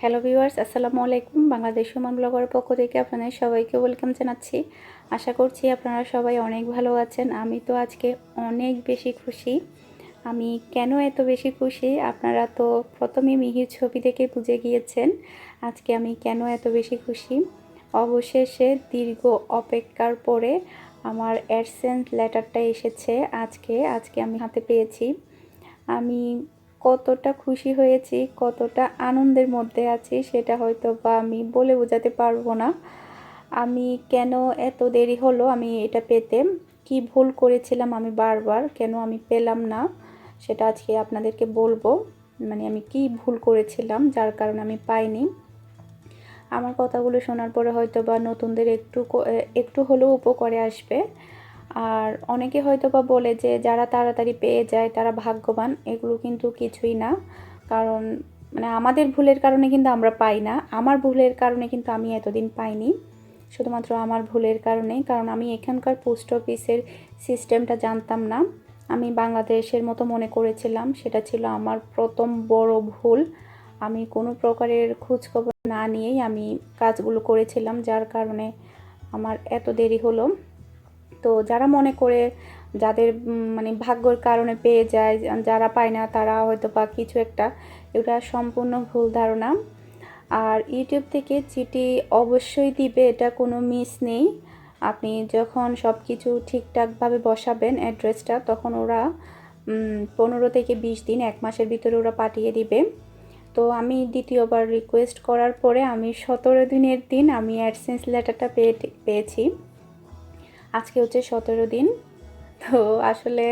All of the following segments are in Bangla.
হ্যালো ভিউয়ার্স আসসালামু আলাইকুম। বাংলাদেশ সুমন ব্লগারের পক্ষ থেকে আপনাদের সবাইকে ওয়েলকাম জানাচ্ছি। আশা করছি আপনারা সবাই অনেক ভালো আছেন। আমি তো আজকে অনেক বেশি খুশি। আমি কেন এত বেশি খুশি? আপনারা তো প্রথমেই মিহির ছবি দেখে বুঝে গিয়েছেন আজকে আমি কেন এত বেশি খুশি। অবশেষে দীর্ঘ অপেক্ষার পরে আমার অ্যাডসেন্স লেটারটা এসেছে। আজকে আজকে আমি হাতে পেয়েছি। আমি কতটা খুশি হয়েছি, কতটা আনন্দের মধ্যে আছি সেটা হয়তো বা আমি বলে বোঝাতে পারব না। আমি কেন এত দেরি হলো আমি এটা পেতে? কি ভুল করেছিলাম আমি বারবার? কেন আমি পেলাম না? সেটা আজকে আপনাদেরকে বলব। মানে আমি কি ভুল করেছিলাম যার কারণে আমি পাইনি। আমার কথাগুলো শোনার পরে হয়তো বা নতুনদের একটু একটু হলেও উপকারে আসবে। আর অনেকে হয়তো বা বলে যে যারা তাড়াতাড়ি পেয়ে যায়, তারা ভাগ্যবান, এগুলো কিন্তু কিছুই না। কারণ মানে আমাদের ভুলের কারণে কিন্তু আমরা পাই না। আমার ভুলের কারণে কিন্তু আমি এতদিন পাইনি। শুধুমাত্র আমার ভুলের কারণেই কারণ আমি এখানকার পোস্ট অফিসের সিস্টেমটা জানতাম না। আমি বাংলাদেশের মতো মনে করেছিলাম। সেটা ছিল আমার প্রথম বড় ভুল। আমি কোনো প্রকারের খোঁজখবর না নিয়েই আমি কাজগুলো করেছিলাম, যার কারণে আমার এত দেরি হলো। তো যারা মনে করে যাদের মানে ভাগ্যর কারণে পেয়ে যায়, যারা পায় না তারা হয়তো বা কিছু একটা, এটা সম্পূর্ণ ভুল ধারণা। আর ইউটিউব থেকে চিঠি অবশ্যই দিবে, এটা কোনো মিস নেই। আপনি যখন সব কিছু ঠিকঠাকভাবে বসাবেন অ্যাড্রেসটা, তখন ওরা পনেরো থেকে বিশ দিন, এক মাসের ভিতরে ওরা পাঠিয়ে দিবে। তো আমি দ্বিতীয়বার রিকোয়েস্ট করার পরে আমি সতেরো দিনের দিন আমি অ্যাডসেন্স লেটারটা পেয়ে, পেয়েছি। আজকে হচ্ছে সতেরো দিন। তো আসলে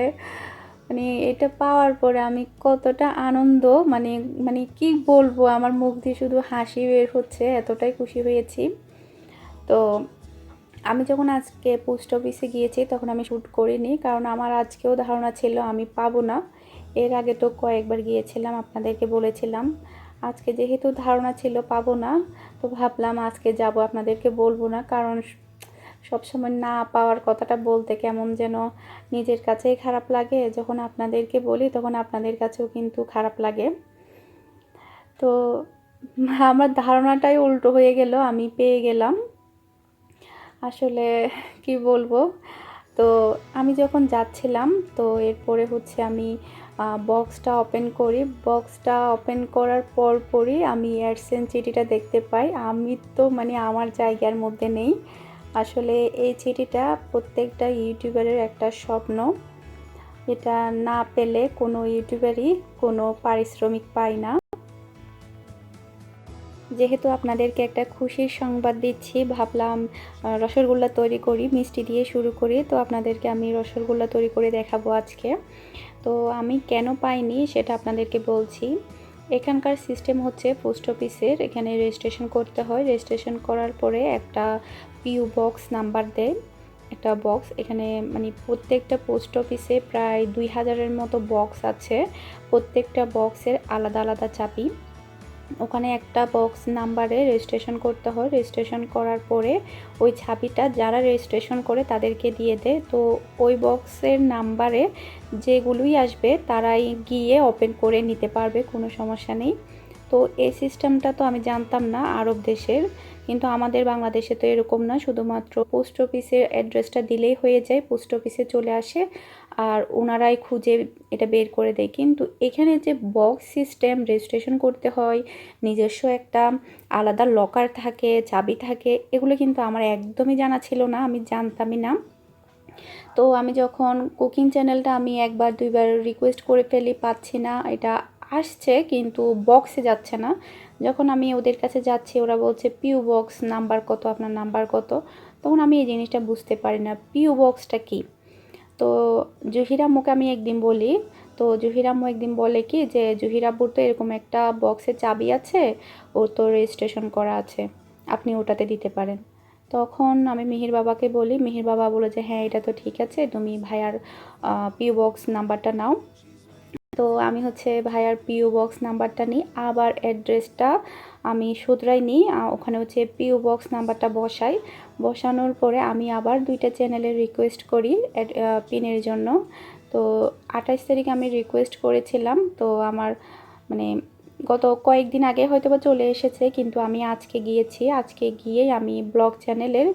মানে এটা পাওয়ার পরে আমি কতটা আনন্দ মানে মানে কি বলব, আমার মুখ দিয়ে শুধু হাসি বের হচ্ছে, এতটাই খুশি হয়েছি। তো আমি যখন আজকে পোস্ট অফিসে গিয়েছি, তখন আমি শ্যুট করিনি, কারণ আমার আজকেও ধারণা ছিল আমি পাবো না। এর আগে তো কয়েকবার গিয়েছিলাম, আপনাদেরকে বলেছিলাম, আজকে যেহেতু ধারণা ছিল পাবো না, তো ভাবলাম আজকে যাব, আপনাদেরকে বলব না, কারণ সবসময় না পাওয়ার কথাটা বলতে কেমন যেন নিজের কাছেই খারাপ লাগে। যখন আপনাদেরকে বলি, তখন আপনাদের কাছেও কিন্তু খারাপ লাগে। তো আমার ধারণাটাই উল্টো হয়ে গেল, আমি পেয়ে গেলাম। আসলে কি বলব? তো আমি যখন যাচ্ছিলাম, তো এরপরে হচ্ছে আমি বক্সটা ওপেন করি। বক্সটা ওপেন করার পর পরই আমি অ্যাডসেন্স চিঠিটা দেখতে পাই। আমি তো মানে আমার জায়গার মধ্যে নেই। আসলে এই চিঠিটা প্রত্যেকটা ইউটিউবারের একটা স্বপ্ন। এটা না পেলে কোনো ইউটিউবারই কোনো পারিশ্রমিক পায় না। যেহেতু আপনাদেরকে একটা খুশির সংবাদ দিচ্ছি, ভাবলাম রসগোল্লা তৈরি করি, মিষ্টি দিয়ে শুরু করি, তো আপনাদেরকে আমি রসগোল্লা তৈরি করে দেখাবো আজকে। তো আমি কেন পাইনি সেটা আপনাদেরকে বলছি। এখানকার সিস্টেম হচ্ছে পোস্ট অফিসের, এখানে রেজিস্ট্রেশন করতে হয়। রেজিস্ট্রেশন করার পরে একটা পিউ বক্স নাম্বার দেয়, একটা বক্স এখানে মানে প্রত্যেকটা পোস্ট অফিসে প্রায় দুই হাজারের মতো বক্স আছে। প্রত্যেকটা বক্সের আলাদা আলাদা চাবি। ওখানে একটা বক্স নাম্বারে রেজিস্ট্রেশন করতে হয়। রেজিস্ট্রেশন করার পরে ওই ছাপিটা যারা রেজিস্ট্রেশন করে তাদেরকে দিয়ে দেয়। তো ওই বক্সের নাম্বারে যেগুলোই আসবে তারাই গিয়ে ওপেন করে নিতে পারবে, কোনো সমস্যা নেই। তো এই সিস্টেমটা তো আমি জানতাম না আরব দেশের। কিন্তু আমাদের বাংলাদেশে তো এরকম না, শুধুমাত্র পোস্ট অফিসের অ্যাড্রেসটা দিলেই হয়ে যায়, পোস্ট অফিসে চলে আসে আর ওনারাই খুঁজে এটা বের করে দেয়। কিন্তু এখানে যে বক্স সিস্টেম রেজিস্ট্রেশন করতে হয়, নিজস্ব একটা আলাদা লকার থাকে, চাবি থাকে, এগুলো কিন্তু আমার একদমই জানা ছিল না, আমি জানতামই না। তো আমি যখন কুকিং চ্যানেলটা আমি একবার, দুইবার রিকোয়েস্ট করে ফেলি, পাচ্ছি না, এটা আসছে, কিন্তু বক্সে যাচ্ছে না। যখন আমি ওদের কাছে যাচ্ছি, ওরা বলছে পিউ বক্স নাম্বার কত? আপনার নাম্বার কত? তখন আমি এই জিনিসটা বুঝতে পারি না পিউ বক্সটা কি? তো জহিরাম্মুকে আমি একদিন বলি, তো জহিরাম্মু একদিন বলে কি যে জহিরাব্বুর তো এরকম একটা বক্সে চাবি আছে ও তো রেজিস্ট্রেশন করা আছে, আপনি ওটাতে দিতে পারেন। তখন আমি মিহির বাবাকে বলি, মিহির বাবা বলে যে হ্যাঁ এটা তো ঠিক আছে, তুমি ভাইয়ার পিউ বক্স নাম্বারটা নাও। তো আমি হচ্ছে ভাইয়ার পিও বক্স নাম্বারটা নিই, আবার অ্যাড্রেসটা আমি শুধরাই নিই ওখানে হচ্ছে পিও বক্স নাম্বারটা বসাই। বসানোর পরে আমি আবার দুইটা চ্যানেলে রিকোয়েস্ট করি পিনের জন্য। তো আঠাশ তারিখ আমি রিকোয়েস্ট করেছিলাম, তো আমার মানে গত কয়েকদিন আগে হয়তো বা চলে এসেছে, কিন্তু আমি আজকে গিয়েছি। আজকে গিয়েই আমি ব্লগ চ্যানেলের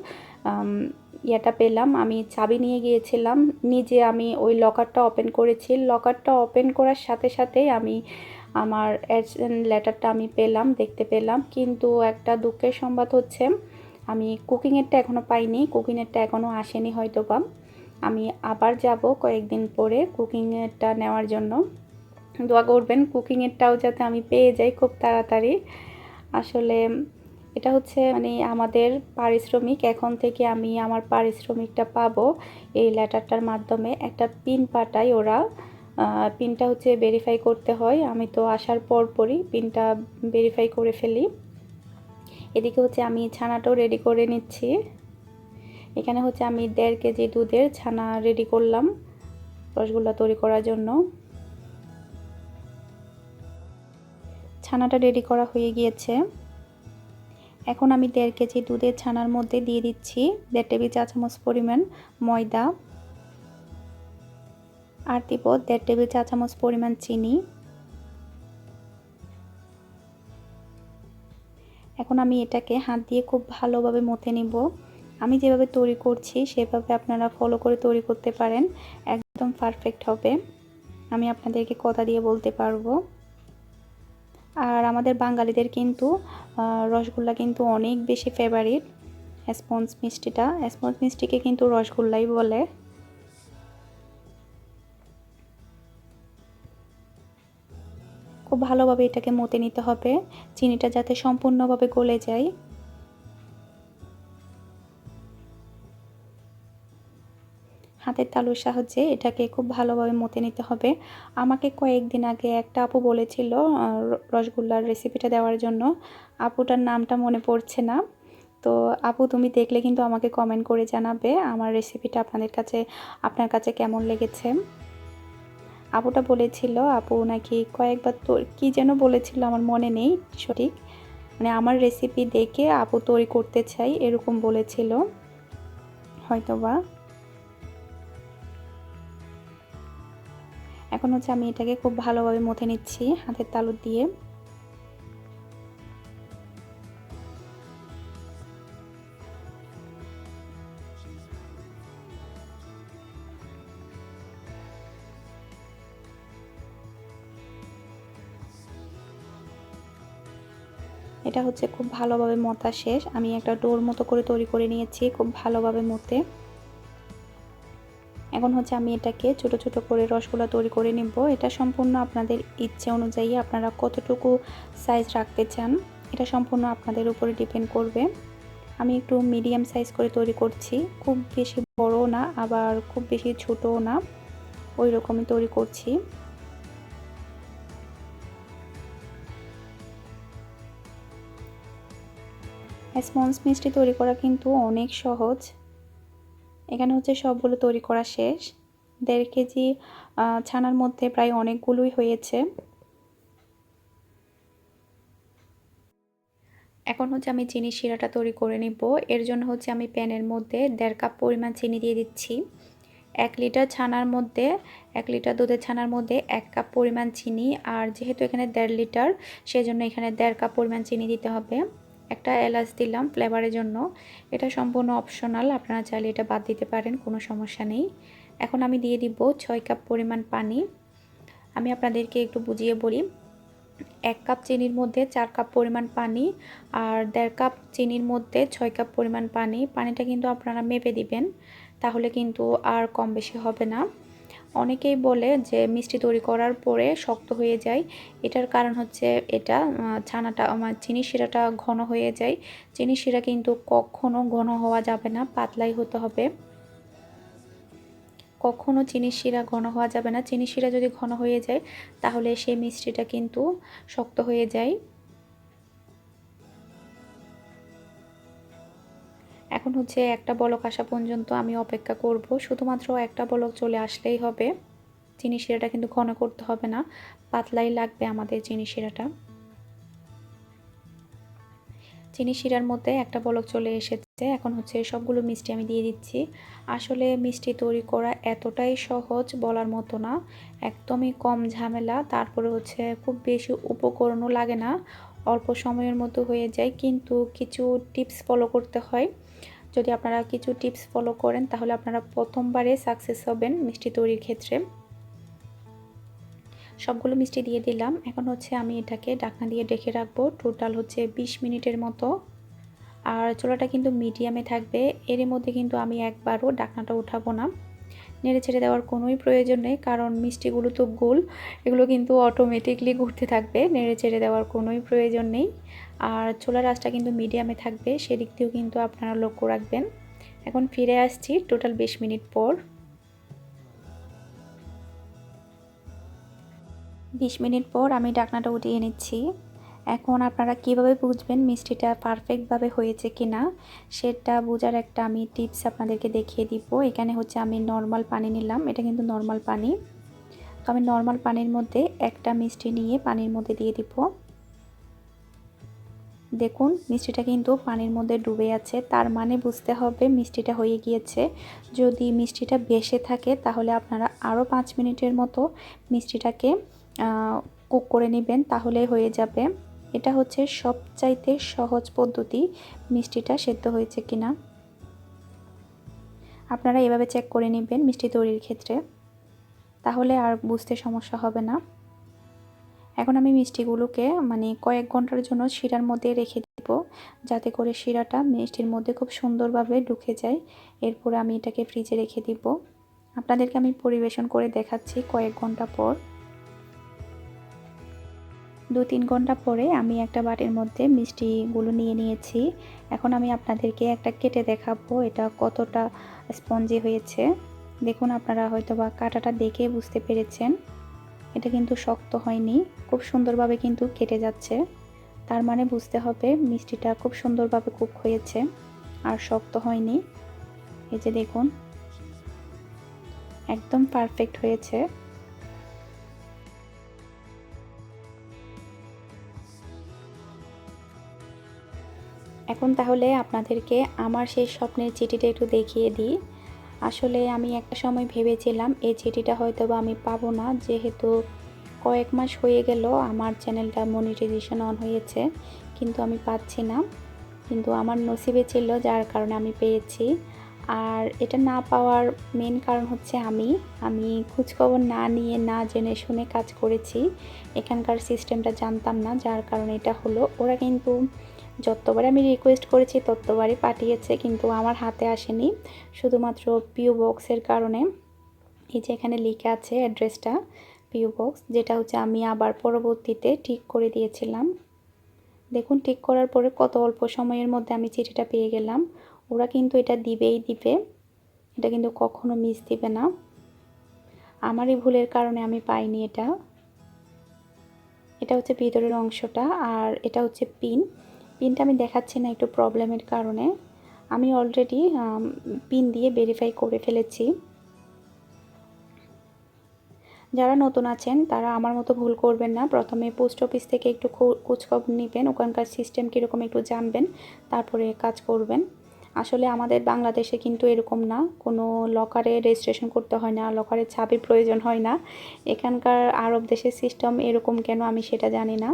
ইয়েটা পেলাম। আমি চাবি নিয়ে গিয়েছিলাম। নিজে আমি ওই লকারটা ওপেন করেছি। লকারটা ওপেন করার সাথে সাথেই আমি আমার লেটারটা আমি পেলাম, দেখতে পেলাম। কিন্তু একটা দুঃখের সংবাদ হচ্ছে, আমি কুকিংয়েরটা এখনও পাইনি। কুকিংয়েরটা এখনও আসেনি হয়তো বা আমি আবার যাব কয়েকদিন পরে কুকিংয়েরটা নেওয়ার জন্য। দোয়া করবেন কুকিংয়েরটাও যাতে আমি পেয়ে যাই খুব তাড়াতাড়ি। আসলে এটা হচ্ছে মানে আমাদের পারিশ্রমিক। এখন থেকে আমি আমার পারিশ্রমিকটা পাবো এই লেটারটার মাধ্যমে। একটা পিন পাঠাই ওরা। পিনটা হচ্ছে ভেরিফাই করতে হয়। আমি তো আসার পর পরই পিনটা ভেরিফাই করে ফেলি। এদিকে হচ্ছে আমি ছানাটাও রেডি করে নিচ্ছি। এখানে হচ্ছে আমি দেড় কেজি দুধের ছানা রেডি করলাম রসগোল্লা তৈরি করার জন্য। ছানাটা রেডি করা হয়ে গিয়েছে। এখন আমি দেড় কেজি দুধের ছানার মধ্যে দিয়ে দিচ্ছি দেড় টেবিল চা চামচ পরিমাণ ময়দা। আর দিব দেড় টেবিল চা চামচ পরিমাণ চিনি। এখন আমি এটাকে হাত দিয়ে খুব ভালোভাবে মথে নিব। আমি যেভাবে তৈরি করছি, সেভাবে আপনারা ফলো করে তৈরি করতে পারেন। একদম পারফেক্ট হবে। আমি আপনাদেরকে কথা দিয়ে বলতে পারব। আর আমাদের বাঙালিদের কিন্তু রসগোল্লা কিন্তু অনেক বেশি ফেভারিট স্পঞ্জ মিষ্টিটা, স্পঞ্জ মিষ্টিকে কিন্তু রসগোল্লাই বলে। খুব ভালোভাবে এটাকে মতে নিতে হবে। চিনিটা যাতে সম্পূর্ণভাবে গলে যায়। হাতের তালুর সাহায্যে এটাকে খুব ভালোভাবে মতে নিতে হবে। আমাকে কয়েকদিন আগে একটা আপু বলেছিল রসগোল্লার রেসিপিটা দেওয়ার জন্য। আপুটার নামটা মনে পড়ছে না। তো আপু, তুমি দেখলে কিন্তু আমাকে কমেন্ট করে জানাবে আমার রেসিপিটা আপনাদের কাছে, আপনার কাছে কেমন লেগেছে। আপুটা বলেছিল, আপু, নাকি কয়েকবার তো কী যেন বলেছিল আমার মনে নেই সঠিক। মানে আমার রেসিপি দেখে আপু তৈরি করতে চাই এরকম বলেছিল। হয়তোবা। এখন হচ্ছে আমি এটাকে খুব ভালোভাবে মথে নিচ্ছি হাতের তালু দিয়ে। এটা হচ্ছে খুব ভালোভাবে মতা শেষ। আমি একটা ডোর মতো করে তৈরি করে নিয়েছি খুব ভালোভাবে মতে এখন হচ্ছে আমি এটাকে ছোট ছোট করে রসগোল্লা তৈরি করে নিব। এটা সম্পূর্ণ আপনাদের ইচ্ছে অনুযায়ী আপনারা কতটুকু সাইজ রাখতে চান, এটা সম্পূর্ণ আপনাদের উপরে ডিপেন্ড করবে। আমি একটু মিডিয়াম সাইজ করে তৈরি করছি, খুব বেশি বড় না, আবার খুব বেশি ছোটও না ওই রকমই তৈরি করছি। স্পঞ্জ মিষ্টি তৈরি করা কিন্তু অনেক সহজ। এখানে হচ্ছে সবগুলো তৈরি করা শেষ। দেড় কেজি ছানার মধ্যে প্রায় অনেকগুলোই হয়েছে। এখন হচ্ছে আমি চিনি শিরাটা তৈরি করে নিব। এর জন্য হচ্ছে আমি প্যানের মধ্যে দেড় কাপ পরিমাণ চিনি দিয়ে দিচ্ছি। এক লিটার ছানার মধ্যে, এক লিটার দুধের ছানার মধ্যে এক কাপ পরিমাণ চিনি। আর যেহেতু এখানে দেড় লিটার, সেজন্য এখানে দেড় কাপ পরিমাণ চিনি দিতে হবে। একটা এলাচ দিলাম ফ্লেভারের জন্য। এটা সম্পূর্ণ অপশনাল, আপনারা চাইলে এটা বাদ দিতে পারেন, কোনো সমস্যা নেই। এখন আমি দিয়ে দিব ছয় কাপ পরিমাণ পানি। আমি আপনাদেরকে একটু বুঝিয়ে বলি, এক কাপ চিনির মধ্যে চার কাপ পরিমাণ পানি আর দেড় কাপ চিনির মধ্যে ছয় কাপ পরিমাণ পানি। পানিটা কিন্তু আপনারা মেপে দিবেন, তাহলে কিন্তু আর কম বেশি হবে না। অনেকেই বলে যে মিষ্টি তৈরি করার পরে শক্ত হয়ে যায়। এটার কারণ হচ্ছে এটা ছানাটা, আমার চিনি শিরাটা ঘন হয়ে যায়। চিনি শিরা কিন্তু কখনো ঘন হওয়া যাবে না, পাতলাই হতে হবে। কখনো চিনি শিরা ঘন হওয়া যাবে না। চিনি শিরা যদি ঘন হয়ে যায়, তাহলে সেই মিষ্টিটা কিন্তু শক্ত হয়ে যায়। এখন হচ্ছে একটা বলক আসা পর্যন্ত আমি অপেক্ষা করব। শুধুমাত্র একটা বলক চলে আসলেই হবে। চিনি শিরাটা কিন্তু ঘন করতে হবে না। পাতলাই লাগবে আমাদের চিনি শিরাটা। চিনি শিরার মধ্যে একটা বলক চলে এসেছে। এখন হচ্ছে সবগুলো মিষ্টি আমি দিয়ে দিচ্ছি। আসলে মিষ্টি তৈরি করা এতটাই সহজ বলার মতো না। একদমই কম ঝামেলা। তারপরে হচ্ছে খুব বেশি উপকরণও লাগে না। অল্প সময়ের মতো হয়ে যায়। কিন্তু কিছু টিপস ফলো করতে হয়। যদি আপনারা কিছু টিপস ফলো করেন, তাহলে আপনারা প্রথমবারে সাকসেস হবেন মিষ্টি তৈরির ক্ষেত্রে। সবগুলো মিষ্টি দিয়ে দিলাম। এখন হচ্ছে আমি এটাকে ডাকনা দিয়ে ডেকে রাখব। টোটাল হচ্ছে ২০ মিনিটের মতো। আর চোলাটা কিন্তু মিডিয়ামে থাকবে। এর মধ্যে কিন্তু আমি একবারও ডাকনাটা উঠাবো না। নেড়ে ছেড়ে দেওয়ার কোনোই প্রয়োজন নেই, কারণ মিষ্টিগুলো তো গোল। এগুলো কিন্তু অটোমেটিকলি ঘুরতে থাকবে। নেড়ে ছেড়ে দেওয়ার কোনোই প্রয়োজন নেই। আর চোলার আঁচটা কিন্তু মিডিয়ামে থাকবে, সেদিক দিয়েও কিন্তু আপনারা লক্ষ্য রাখবেন। এখন ফিরে আসছি টোটাল বিশ মিনিট পর। বিশ মিনিট পর আমি ডাকনাটা উঠিয়ে নিচ্ছি। এখন আপনারা কীভাবে বুঝবেন মিষ্টিটা পারফেক্টভাবে হয়েছে কি না সেটা বোঝার একটা আমি টিপস আপনাদেরকে দেখিয়ে দিব। এখানে হচ্ছে আমি নর্মাল পানি নিলাম, এটা কিন্তু নর্মাল পানি। তো আমি নর্মাল পানির মধ্যে একটা মিষ্টি নিয়ে পানির মধ্যে দিয়ে দিব। দেখুন, মিষ্টিটা কিন্তু পানির মধ্যে ডুবে আছে। তার মানে বুঝতে হবে মিষ্টিটা হয়ে গিয়েছে। যদি মিষ্টিটা বেসে থাকে, তাহলে আপনারা আরও পাঁচ মিনিটের মতো মিষ্টিটাকে কুক করে নেবেন তাহলে হয়ে যাবে। এটা হচ্ছে সবচাইতে সহজ পদ্ধতি, মিষ্টিটা সেদ্ধ হয়েছে কিনা। আপনারা এভাবে চেক করে নেবেন মিষ্টি তৈরির ক্ষেত্রে। তাহলে আর বুঝতে সমস্যা হবে না। এখন আমি মিষ্টিগুলোকে মানে কয়েক ঘণ্টার জন্য শিরার মধ্যে রেখে দিব, যাতে করে শিরাটা মিষ্টির মধ্যে খুব সুন্দরভাবে ঢুকে যায়। এরপরে আমি এটাকে ফ্রিজে রেখে দিব। আপনাদেরকে আমি পরিবেশন করে দেখাচ্ছি কয়েক ঘণ্টা পর। দু তিন ঘণ্টা পরে আমি একটা বাটির মধ্যে মিষ্টিগুলো নিয়ে নিয়েছি। এখন আমি আপনাদেরকে একটা কেটে দেখাবো এটা কতটা স্পঞ্জি হয়েছে। দেখুন, আপনারা হয়তো বা কাটাটা দেখে বুঝতে পেরেছেন। এটা কিন্তু শক্ত হয়নি, খুব সুন্দরভাবে কিন্তু কেটে যাচ্ছে। তার মানে বুঝতে হবে মিষ্টিটা খুব সুন্দরভাবে কুক হয়েছে আর শক্ত হয়নি। এই যে দেখুন, একদম পারফেক্ট হয়েছে। এখন তাহলে আপনাদেরকে আমার সেই স্বপ্নের চিঠিটা একটু দেখিয়ে দিই। আসলে আমি একটা সময় ভেবেছিলাম, এই চিঠিটা হয়তো বা আমি পাবো না। যেহেতু কয়েক মাস হয়ে গেল, আমার চ্যানেলটা মনিটাইজেশন অন হয়েছে, কিন্তু আমি পাচ্ছি না। কিন্তু আমার নসিবে ছিল, যার কারণে আমি পেয়েছি। আর এটা না পাওয়ার মেন কারণ হচ্ছে আমি। আমি খোঁজখবর না নিয়ে, না জেনে শুনে কাজ করেছি। এখানকার সিস্টেমটা জানতাম না, যার কারণে এটা হলো। ওরা কিন্তু যতবার আমি রিকোয়েস্ট করেছি, ততবারই পাঠিয়েছে, কিন্তু আমার হাতে আসেনি। শুধুমাত্র পিও বক্সের কারণে। এই যে এখানে লিখে আছে অ্যাড্রেসটা পিও বক্স যেটা হচ্ছে আমি আবার পরবর্তীতে ঠিক করে দিয়েছিলাম। দেখুন, ঠিক করার পরে কত অল্প সময়ের মধ্যে আমি চিঠিটা পেয়ে গেলাম। ওরা কিন্তু এটা দিবেই দিবে। এটা কিন্তু কখনো মিস দিবে না। আমারই ভুলের কারণে আমি পাইনি এটা। এটা হচ্ছে ভিতরের অংশটা আর এটা হচ্ছে পিন পিনটা আমি দেখাচ্ছি না একটু প্রবলেমের কারণে। আমি অলরেডি পিন দিয়ে ভেরিফাই করে ফেলেছি। যারা নতুন আছেন, তারা আমার মতো ভুল করবেন না। প্রথমে পোস্ট অফিস থেকে একটু খোঁজখবর নেবেন। ওখানকার সিস্টেম কীরকম একটু জানবেন। তারপরে কাজ করবেন। আসলে আমাদের বাংলাদেশে কিন্তু এরকম না। কোনো লকারে রেজিস্ট্রেশন করতে হয় না লকারে ছাবির প্রয়োজন হয় না। এখানকার আরব দেশের সিস্টেম এরকম কেন আমি সেটা জানি না।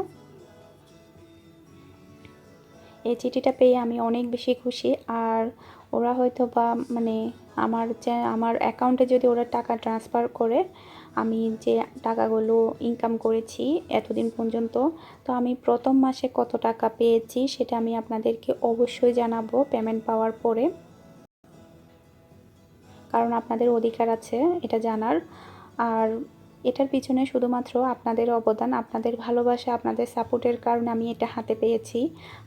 এই চিঠিটা পেয়ে আমি অনেক বেশি খুশি। আর ওরা হয়তো বা মানে আমার আমার অ্যাকাউন্টে যদি ওরা টাকা ট্রান্সফার করে আমি যে টাকাগুলো ইনকাম করেছি এতদিন পর্যন্ত, তো আমি প্রথম মাসে কত টাকা পেয়েছি সেটা আমি আপনাদেরকে অবশ্যই জানাব পেমেন্ট পাওয়ার পরে। কারণ আপনাদের অধিকার আছে এটা জানার। আর এটার পিছনে শুধুমাত্র আপনাদের অবদান, আপনাদের ভালোবাসা, আপনাদের সাপোর্টের কারণে আমি এটা হাতে পেয়েছি।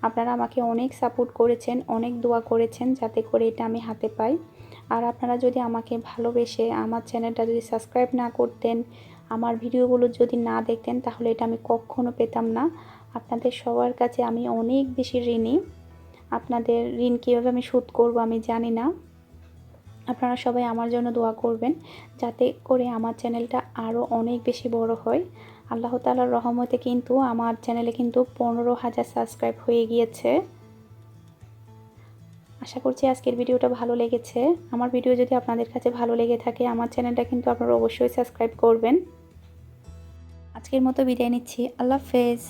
আপনারা আমাকে অনেক সাপোর্ট করেছেন, অনেক দোয়া করেছেন যাতে করে এটা আমি হাতে পাই। আর আপনারা যদি আমাকে ভালোবেসে আমার চ্যানেলটা যদি সাবস্ক্রাইব না করতেন, আমার ভিডিওগুলো যদি না দেখতেন, তাহলে এটা আমি কখনও পেতাম না। আপনাদের সবার কাছে আমি অনেক বেশি ঋণী। আপনাদের ঋণ কীভাবে আমি শোধ করব আমি জানি না। আপনারা সবাই আমার জন্য দোয়া করবেন যাতে করে আমার চ্যানেলটা আরও অনেক বেশি বড় হয়। আল্লাহ তালার রহমতে কিন্তু আমার চ্যানেলে কিন্তু পনেরো হাজার সাবস্ক্রাইব হয়ে গিয়েছে। আশা করছি আজকের ভিডিওটা ভালো লেগেছে। আমার ভিডিও যদি আপনাদের কাছে ভালো লেগে থাকে, আমার চ্যানেলটা কিন্তু আপনারা অবশ্যই সাবস্ক্রাইব করবেন। আজকের মতো বিদায় নিচ্ছি। আল্লাহ হাফেজ।